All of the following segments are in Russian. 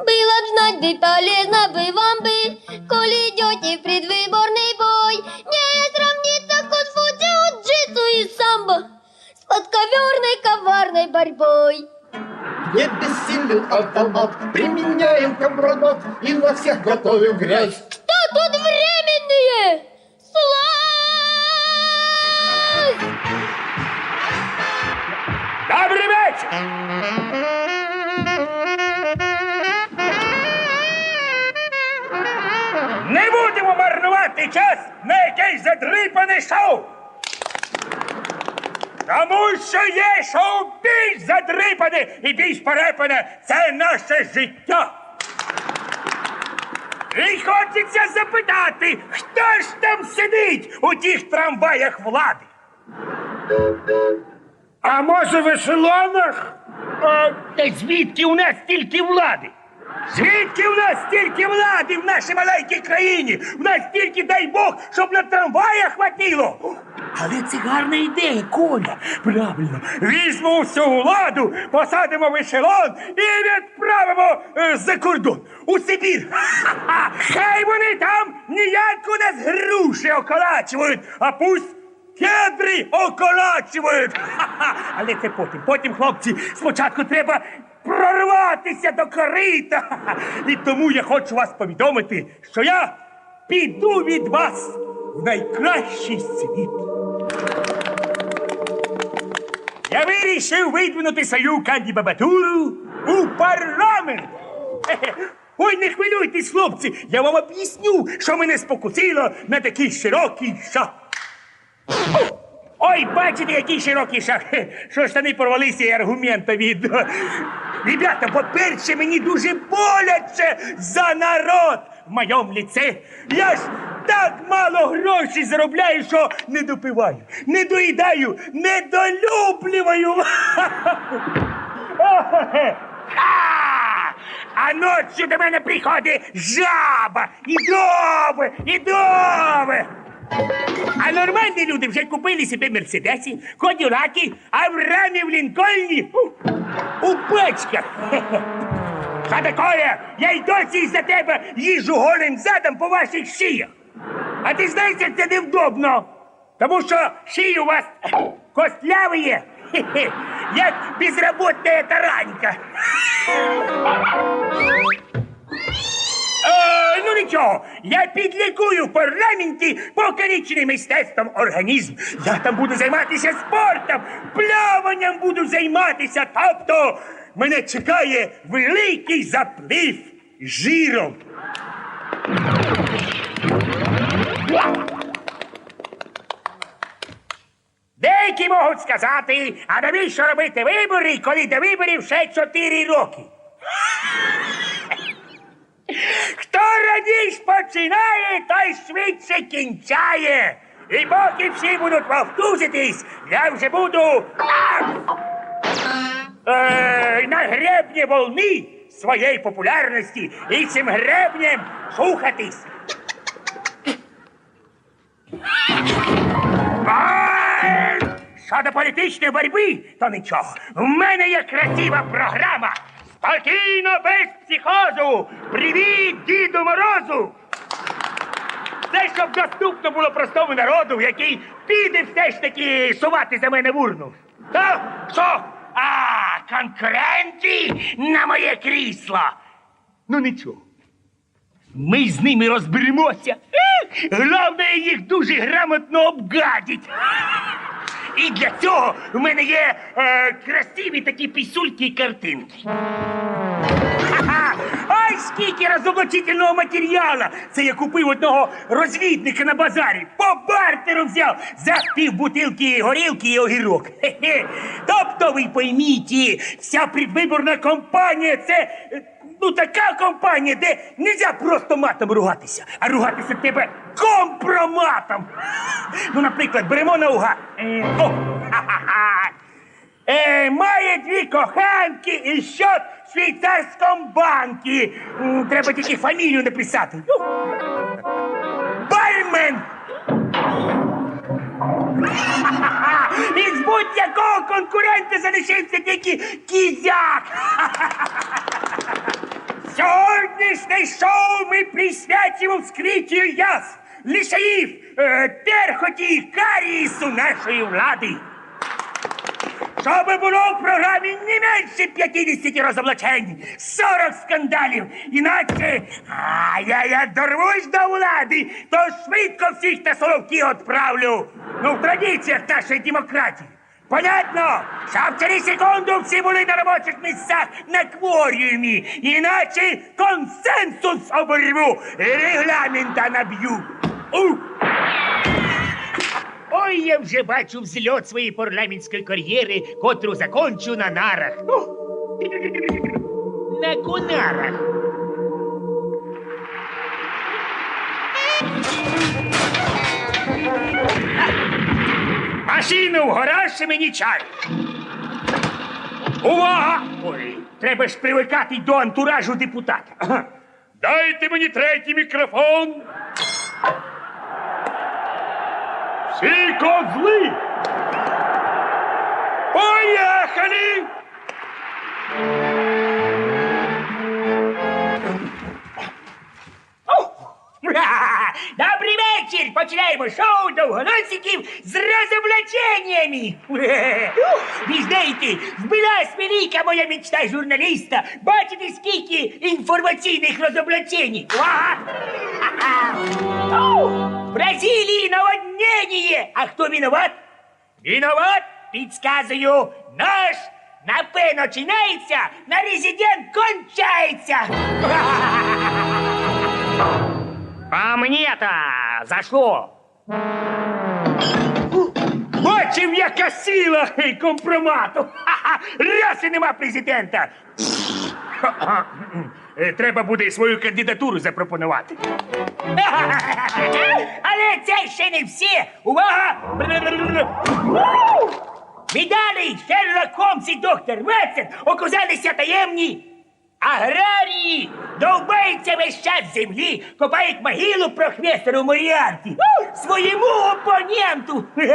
Было б знать бы, полезно бы вам бы, коли идете в предвыборный бой. Не сравнится кунг-фу, джитсу и самбо с подковерной коварной борьбой. Не бессилен автомат, применяем кабранат и на всех готовим грязь. Что тут временные? Слазь! Добрий вечір! Марнувати час на якесь задрипане шоу! Тому що є шоу більш задрипане і більш перепане це наше життя. І хочеться запитати, хто ж там сидить у тих трамваях влади? А може в ешелонах? А, та звідки у нас стільки влади? Звідки у нас стільки влади в нашій маленькій країні? В нас стільки, дай Бог, щоб на трамваях хватило. Але це гарна ідея, Коля. Правильно. Візьмемо всю владу, посадимо в ешелон і відправимо е, за кордон у Сибір. Ха-ха! Хай вони там ніяко не з груші околачують, а пусть Кедри околачують! Але це потім. Потім, хлопці, спочатку треба прорватися до корита. І тому я хочу вас повідомити, що я піду від вас в найкращий світ. Я вирішив видвинути свою кандидатуру у парламент. Ой, не хвилюйтесь, хлопці, я вам об'ясню, що мене спокусило на такий широкий шаг. Ой, бачите, який широкий шаг. Хе, Що штани порвалися і аргумента від. Ребята, по-перше, мені дуже боляче за народ в моєму ліце. Я ж так мало грошей заробляю, що не допиваю, не доїдаю, не долюблюваю. А ночі до мене приходить жаба і дове, і дове. А нормальні люди вже купили собі мерседеси, кодюраки, а в рамі в Лінкольні у, пачках. Хе-хе. Такое? Я й досі із-за тебе їжу голим задом по ваших шиях. А ти знаєш, як це невдобно? Тому що шиї у вас костляві, як безработна таранька. Е, ну нічого, я підлікую в парламенті покаліченим мистецтвом організм. Я там буду займатися спортом, плаванням буду займатися. Тобто мене чекає великий заплив жиром. Деякі можуть сказати, а навіщо робити вибори, коли до виборів ще чотири роки? Хто починає, той швидше кінчає. І поки всі будуть вовтузитись, я вже буду е, на гребні волни своєї популярності і цим гребнем шухатись. Щодо політичної боротьби, то нічого. В мене є красива програма. Спокійно, без психозу. Привіт, Діду Морозу! Це щоб доступно було простому народу, який піде все ж таки сувати за мене в урну. Та що? А, конкуренти на моє крісло. Ну нічого. Ми з ними розберемося. Е, Головне їх дуже грамотно обгадить. І для цього в мене є е, красиві такі пісульки і картинки. Скільки розоблачительного матеріалу! Це я купив одного розвідника на базарі. По бартеру взяв за пів бутилки горілки і огірок. Хе-хе. Тобто ви пойміть, вся предвиборна кампанія це. е, Ну, така компанія, де нельзя просто матом ругатися, а ругатися треба компроматом. Ну, наприклад, беремо наугад. Е, о, ха-ха-ха. Е, має дві коханки і счет в швейцарському банкі. М, Треба тільки фамілію написати. Ну. Бальмен! Ха-ха-ха. І з будь-якого конкурента залишився тільки кізяк. Сьогоднішнє шоу ми присвятимо вскриттю яс, лишаїв, е, терхоті і карієсу нашої влади. Щоб було в програмі не менше 50 розоблачень, 40 скандалів. Іначе, а я, я дорвусь до влади, то швидко всіх на соловки відправлю. Ну, в традиціях нашої демократії. Понятно? Щоб через секунду всі були на робочих місцях на кворіумі. Іначе консенсус оборву, регламента наб'ю. У! Ой, я вже бачу взльот своєї парламентської кар'єри, котру закончу на нарах. Ну, на кунарах. Машину в гараж і мені чай. Увага! Ой, треба ж привикати до антуражу депутата. Ага. Дайте мені третій мікрофон. Всі козли! Поїхали! Ха! Добрий вечір! Починаємо шоу довгоносиків з розоблаченнями! Ви знаєте, збилась велика моя мечта журналіста бачити скільки інформаційних розоблачень. В Бразилии наводнение! А кто виноват? Виноват, підсказую, наш на П начинается, на резидент кончается! А мне-то за що? Бачив, яка сила компромату! Раз і нема президента! Е, Треба буде і свою кандидатуру запропонувати. Але це ще не все! Увага! Медалі Шерлок Холмс і доктор Ватсон оказалися таємні. Аграрії довбаються весь час землі, копають могилу професору Моріарті. Своєму опоненту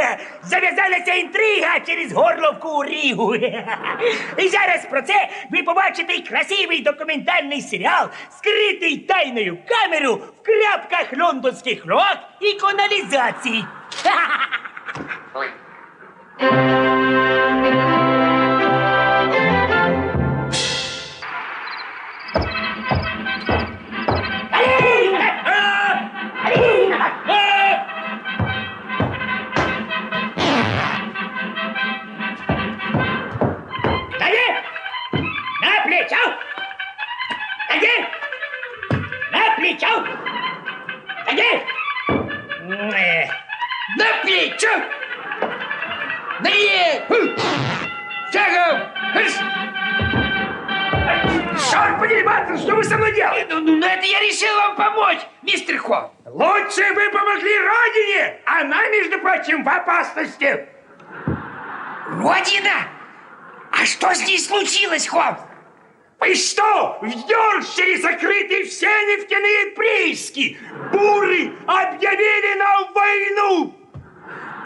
зав'язалася інтрига через горловку у Рігу. І зараз про це ви побачите красивий документальний серіал, скритий тайною камерою в крапках лондонських клоак і каналізації. На плечо! Далі! Шагом! Черт подери, Батсон, что вы со мной делаете? Ну, ну, это я решил вам помочь, мистер Холм. Лучше вы помогли Родине! Она, между прочим, в опасности! Родина? А что с ней случилось, Холмс? Вы что, в Йоркшире закрыты все нефтяные прииски? Буры объявили нам войну!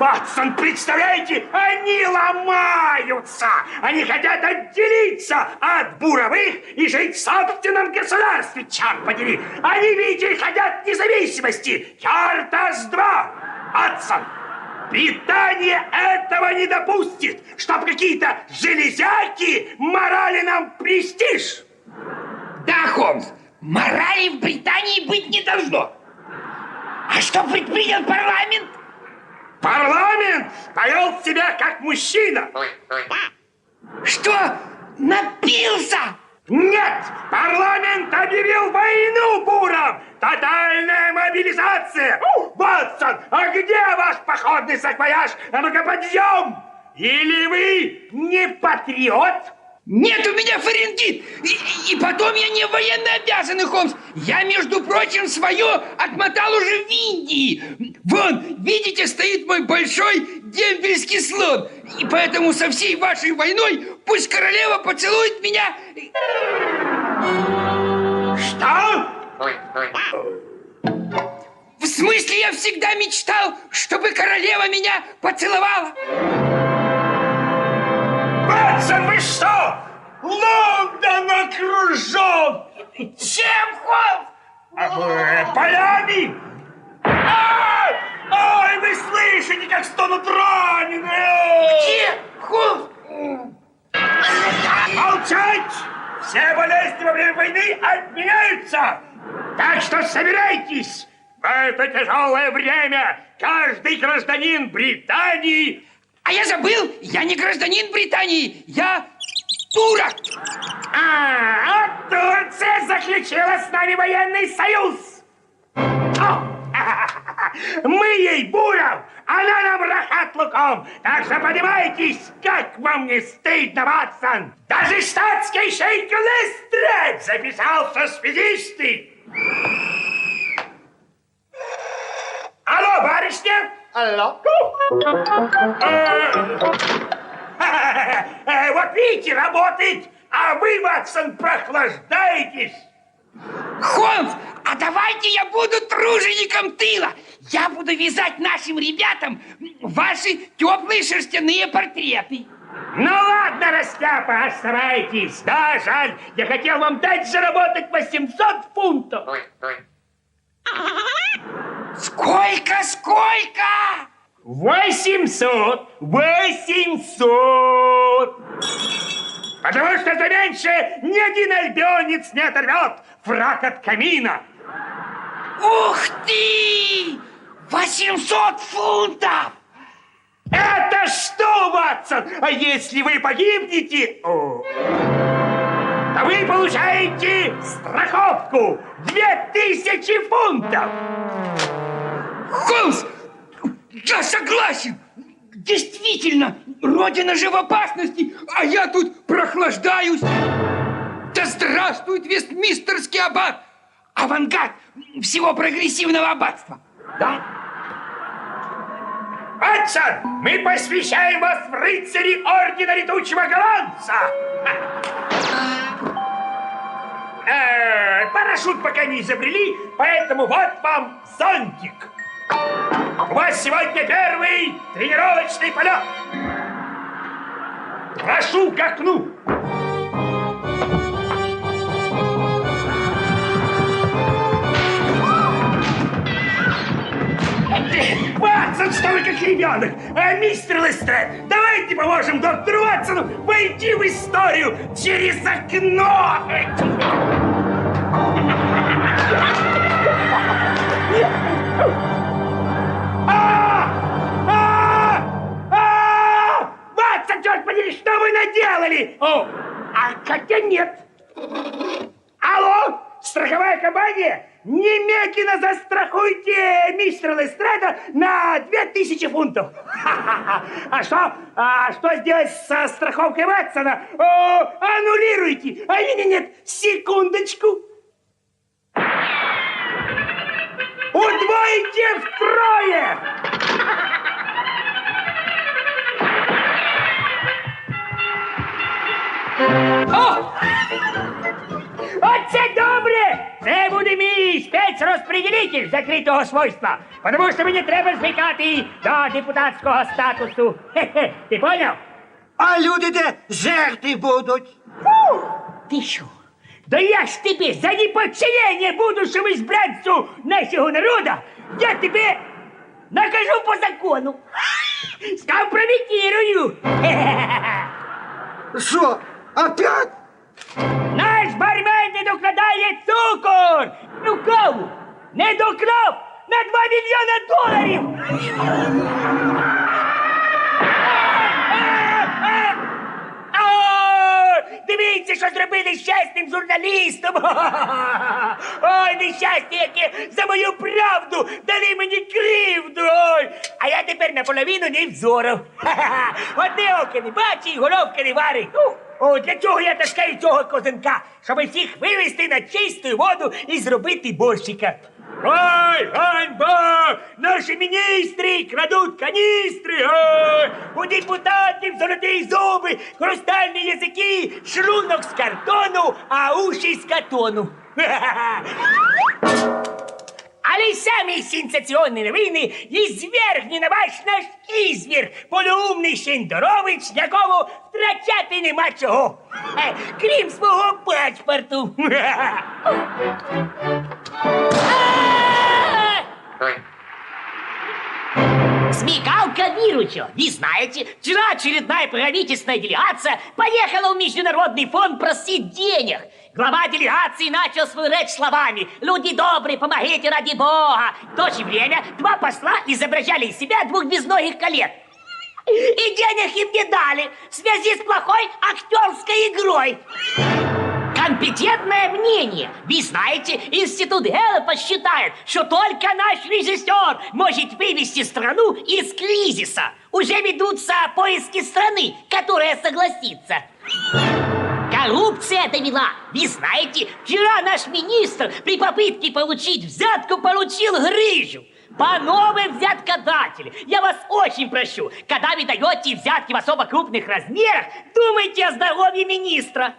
Ватсон, представляете, они ломаются! Они хотят отделиться от буровых и жить в собственном государстве, черт подери! Они, видите, хотят независимости! Картас-2! Ватсон, Британия этого не допустит, чтоб какие-то железяки морали нам престиж! Да, Холмс, морали в Британии быть не должно. А что предпринял парламент? Парламент повел себя как мужчина! Что, напился? Нет! Парламент объявил войну бурам! Тотальная мобилизация! Ватсон, а где ваш походный саквояж? А ну-ка подъем! Или вы не патриот? Нет у меня фаренгит. И, и потом я не военно обязанный, Холмс. Я, между прочим, свое отмотал уже в Индии. Вон, видите, стоит мой большой дембельский слон. И поэтому со всей вашей войной пусть королева поцелует меня. Что? В смысле, я всегда мечтал, чтобы королева меня поцеловала. Ватсон, вы что? Лондон окружен! Чем, Холмс? Э, Полями! А! Ой, вы слышите, как стонут раненые! Где? Холмс? Молчать! Все болезни во время войны отменяются! Так что собирайтесь! В это тяжелое время каждый гражданин Британии А я забыл, я не гражданин Британии, я турок. А, а Турция заключила с нами военный союз. О, Мы ей буров, она нам рахат луком. Так что поднимайтесь, как вам не стыдно, Ватсон. Даже штатский шейк Лестред записался в связисты. Алло, барышня? Алло? Э, Вот видите, работает, а вы, Ватсон, прохлаждаетесь. Холмс, а давайте я буду тружеником тыла. Я буду вязать нашим ребятам ваши теплые шерстяные портреты. Ну ладно, Растяпа, оставайтесь. Да, жаль, я хотел вам дать заработать 800 фунтов. Сколько, сколько? 800, 800. Потому что за меньше ни один альбионец не оторвет фрак от камина. Ух ты! 800 фунтов! Это что, Ватсон? А если вы погибнете, о, то вы получаете страховку 2000 фунтов. Холмс, я согласен. Действительно, родина же в опасности, а я тут прохлаждаюсь. Да здравствует Вестмистерский аббат! Авангард всего прогрессивного аббатства. Да? Ватсон, мы посвящаем вас в рыцари Ордена Летучего Голландца. Э, парашют пока не изобрели, поэтому вот вам зонтик. У вас сегодня первый тренировочный полет. Прошу к окну. Ватсон, что вы как ребенок! А, мистер Лестред, давайте поможем доктору Ватсону войти в историю через окно! А! Наделали? О, а хотя нет. Алло, страховая компания? Немедленно застрахуйте мистера Лестреда на 2000 фунтов. А что, а что сделать со страховкой Ватсона? О, аннулируйте. А нет, нет, нет, секундочку. Удвойте втрое! О! Оце добре! Це буде мій спецрозпреділитель закритого свойства, тому що мені треба звикати до депутатського статусу. Хе-хе, ти поняв? А люди де жерти будуть? Ти що? Да я ж тебе за неподчинение будущего избранцу нашего народа, я тебе накажу по закону. Скомпрометирую. Що? Опять? Наш бармен не докладає цукор! Ну каву! Не доклав на 2 мільйони доларів! А, Дивіться, що зробили щасним журналістом! Ой, нещастя, яке за мою правду дали мені кривду! Ой, а я тепер наполовину не взоров. Одне око не бачить, головки не варить. Ух, О, для чого я таскаю цього козинка? Щоб всіх вивести на чисту воду і зробити борщика. Ой, ганьба! Наші міністри крадуть каністри! Ой! У депутатів золоті зуби, хрустальні язики, шлунок з картону, а уші з катону. Але самі сенсаційні новини і звергні на ваш наш ізвір, полуумний Шендорович, якому втрачати нема чого. Е, Крім свого паспорту. Смекалка Виручо. Не знаете, вчера очередная правительственная делегация поехала в Международный фонд просить денег. Глава делегации начал свою речь словами «Люди добрые, помогите ради Бога». В то же время два посла изображали из себя двух безногих колет. И денег им не дали в связи с плохой актерской игрой. Компетентное мнение. Вы знаете, институт Гэллопа считает, что только наш режиссер может вывести страну из кризиса. Уже ведутся поиски страны, которая согласится. Коррупция довела. Вы знаете, вчера наш министр при попытке получить взятку получил грыжу. По новой взяткодатель. Я вас очень прошу, когда вы даете взятки в особо крупных размерах, думайте о здоровье министра.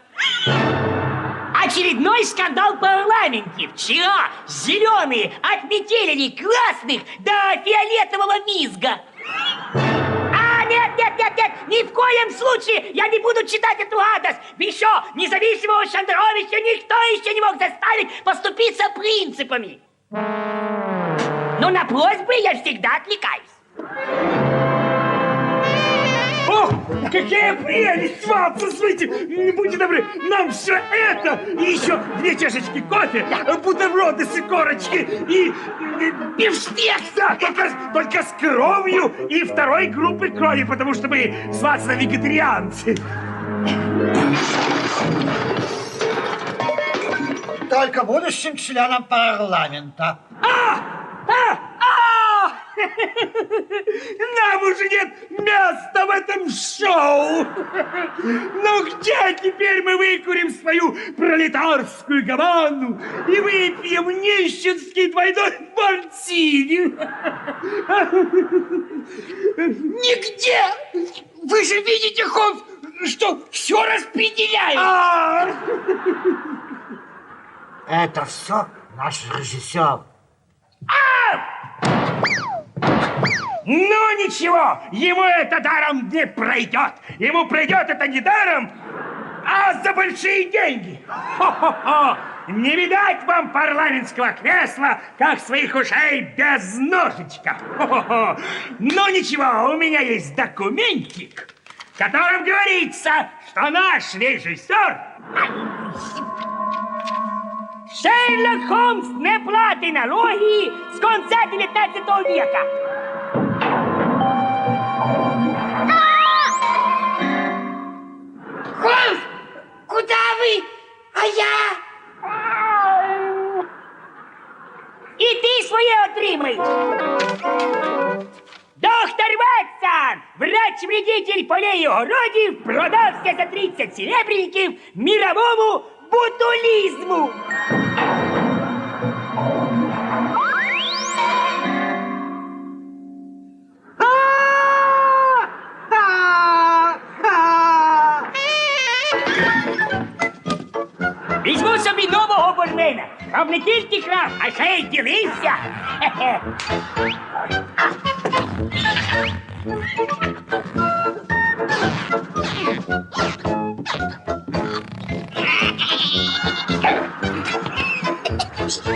Очередной скандал в парламенте. Вчера зеленые отметили красных до фиолетового визга. Нет, нет, нет, нет, ни в коем случае я не буду читать эту гадость. Еще независимого Шандровича никто еще не мог заставить поступиться принципами. Но на просьбы я всегда отвлекаюсь. О, какая прелесть, вам! Послушайте, будьте добры, нам все это и еще две чашечки кофе, бутерброды с икорочки и, и бифштекс, да, только, с- только с кровью и второй группы крови, потому что мы с Ватсоном вегетарианцы. Только будущим членам парламента. А! А! Нам уже нет места в этом шоу! Ну где теперь мы выкурим свою пролетарскую гавану и выпьем нищенский двойной мартини? Нигде! Вы же видите, Холмс, что все распределяют. А! Это все наш режиссер. Ну ничего, ему это даром не пройдет. Ему пройдет это не даром, а за большие деньги. Хо-хо-хо! Не видать вам парламентского кресла, как своих ушей без ножичка. Хо-хо-хо! Ну ничего, у меня есть документик, в котором говорится, что наш режиссер Шерлок Холмс не платить налоги з конца 19 века. Холмс, куда вы? А я? І ти своє отримай. Доктор Ватсон, врач-вредитель полей і огородів, продався за 30 серебряників мировому бутулізму. нового бормена, щоб не тільки крав, а ще й ділився. Хе-хе.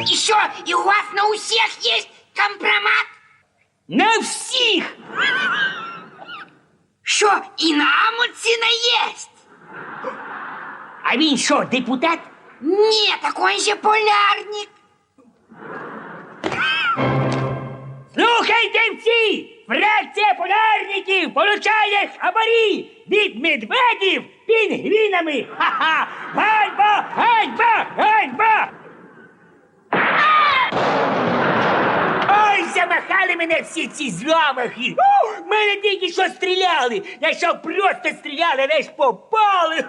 Еще и у вас на у всех есть компромат? На всіх! Що і нам ціна єсть? А він що, депутат? Ні, так он же полярник. Слухайте всі! Фракція полярників получає хабарі від медведів пінгвінами! Ха-ха! Ганьба! Ганьба! Ганьба! Ой, замахали мене всі ці зламахи! У, мене тільки що стріляли! Якщо просто стріляли, лиш попали!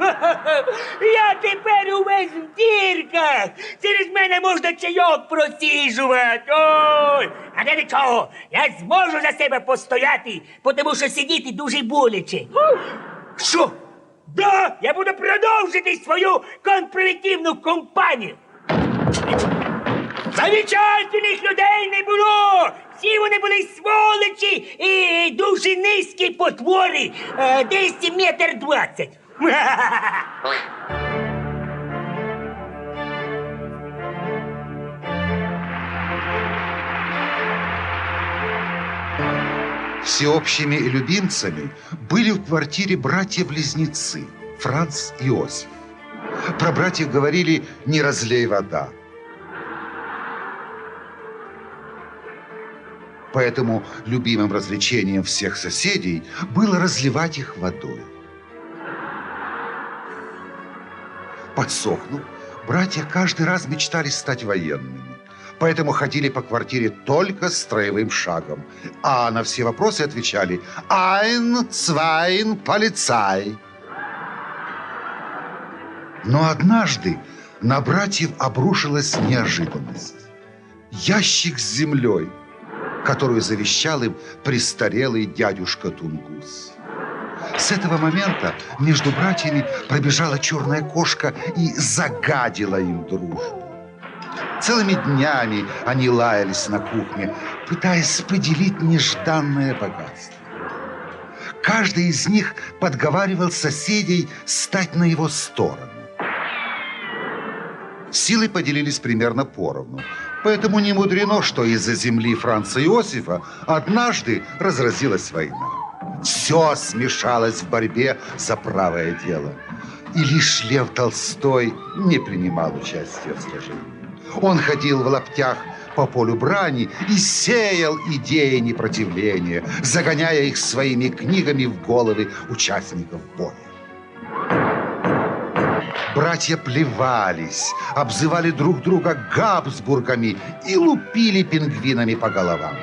Я тепер увесь в дірках! Через мене можна чайок просіжувати! Ой! А не нічого! Я зможу за себе постояти, тому що сидіти дуже боляче! Що? Да, я буду продовжити свою конспіративну кампанію! Замечательных людей не було! Всі вони були сволочі і дуже низькі потвори, десь метр двадцять. Всеобщими любимцами были в квартире братья-близнецы Франц и Осип. Про братьев говорили «не разлей вода», Поэтому любимым развлечением всех соседей было разливать их водой. Подсохнув, братья каждый раз мечтали стать военными. Поэтому ходили по квартире только строевым шагом. А на все вопросы отвечали «Айн, цвайн, полицай». Но однажды на братьев обрушилась неожиданность. Ящик с землей, которую завещал им престарелый дядюшка Тунгус. С этого момента между братьями пробежала черная кошка и загадила им дружбу. Целыми днями они лаялись на кухне, пытаясь поделить нежданное богатство. Каждый из них подговаривал соседей стать на его сторону. Силы поделились примерно поровну. Поэтому не мудрено, что из-за земли Франца Иосифа однажды разразилась война. Все смешалось в борьбе за правое дело. И лишь Лев Толстой не принимал участия в сражении. Он ходил в лаптях по полю брани и сеял идеи непротивления, загоняя их своими книгами в головы участников боя. Братья плевались, обзывали друг друга габсбургами и лупили пингвинами по головам.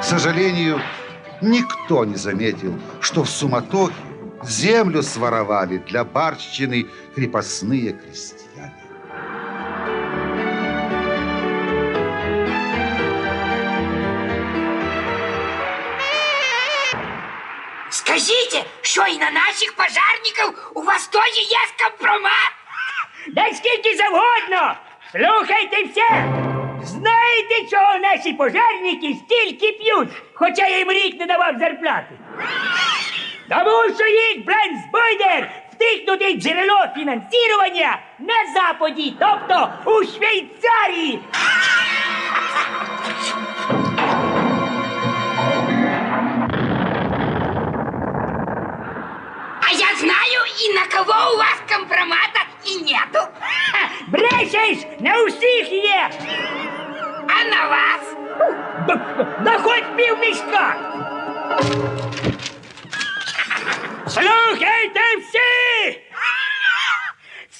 К сожалению, никто не заметил, что в суматохе землю своровали для барщины крепостные крестьяне. Скажите, що і на наших пожарників у вас теж є компромат? Да скільки завгодно! Слухайте все! Знаєте, чого наші пожежники стільки п'ють, хоча я їм рік не давав зарплати? Тому що їх Бленсбойдер втикнутий джерело фінансування на Западі, тобто у Швейцарії. и на кого у вас компромата и нету. Ха, Брешеш, на усіх є! А на вас? Б- Да хоч пів мішка! Слухайте всі!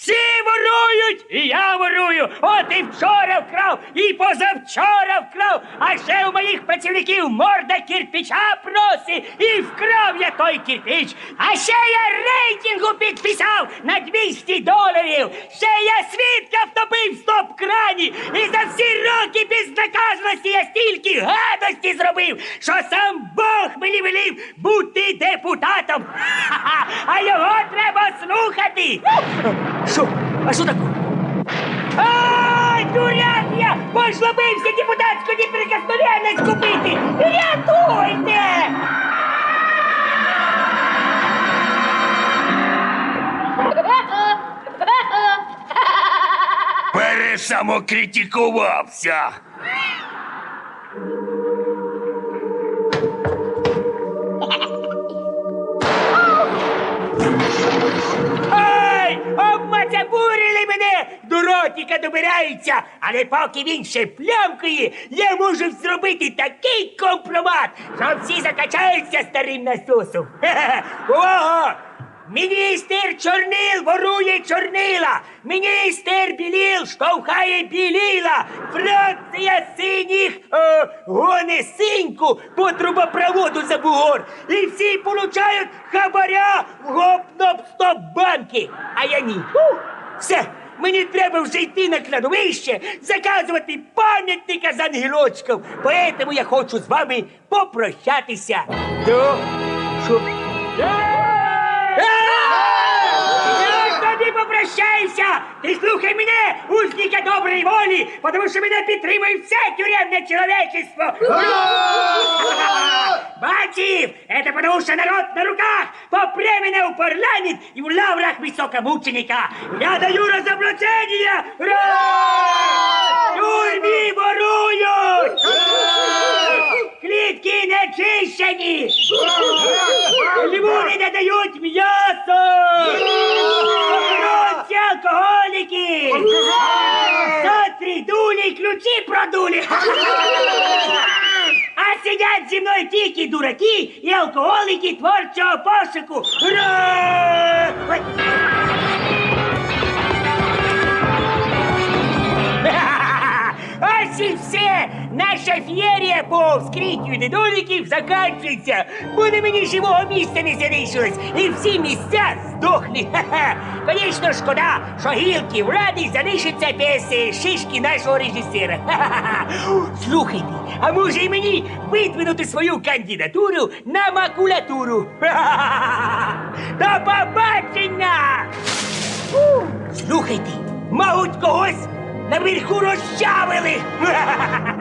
Всі ворують, і я ворую. От і вчора вкрав, і позавчора вкрав. А ще у моїх працівників морда кирпича просить, і вкрав я той кирпич. А ще я рейтингу підписав на 200 доларів. Ще я свідка втопив в стоп-крані. І за всі роки безнаказаності я стільки гадості зробив, що сам Бог мені велів бути депутатом. А його треба слухати. Що? А що таке? Ай, дурак я! Пожлобився депутатську неприкосновенність купити! Рятуйте! Пересамокритикувався. До ротика добираються! Але поки він ще плямкає, я можу зробити такий компромат, що всі закачаються старим насосом. Ого! Міністр чорнил ворує чорнила! Міністр біліл штовхає біліла! Фракція синіх е, гоне синьку по трубопроводу за бугор! І всі получають хабаря в гоп-стоп банки! А я ні. Фу! Все! Мені треба вже йти на кладовище, заказувати пам'ятника з ангелочком. Поэтому я хочу з вами попрощатися. До... Що? тобі попрощаюся! Ти слухай мене, узника доброї волі, тому що мене підтримує все тюремне человечество! Бачив? Это потому что народ на руках попре меня в парламент и в лаврах высокомученика. Я даю разоблачение! Ура! Тюрмі ворують! Клітки не чищені! Люди не дають м'ясо! Охоронці алкоголіки! Сотрі дулі, ключі продулі! А сидять зі мною тільки дураки і алкоголіки творчого пошуку! Ура! Ой. Ось і все! Наша феєрія по вскриттю недоліків закінчується! Буде мені живого місця не залишилось, і всі місця здохли! Ха-ха! Звісно, шкода, що гілки влади залишаться без е, шишки нашого режисера. Ха-ха-ха! Слухайте, а може і мені видвинути свою кандидатуру на макулатуру? Ха-ха-ха! До побачення! Слухайте, мабуть, когось наверху розчавили.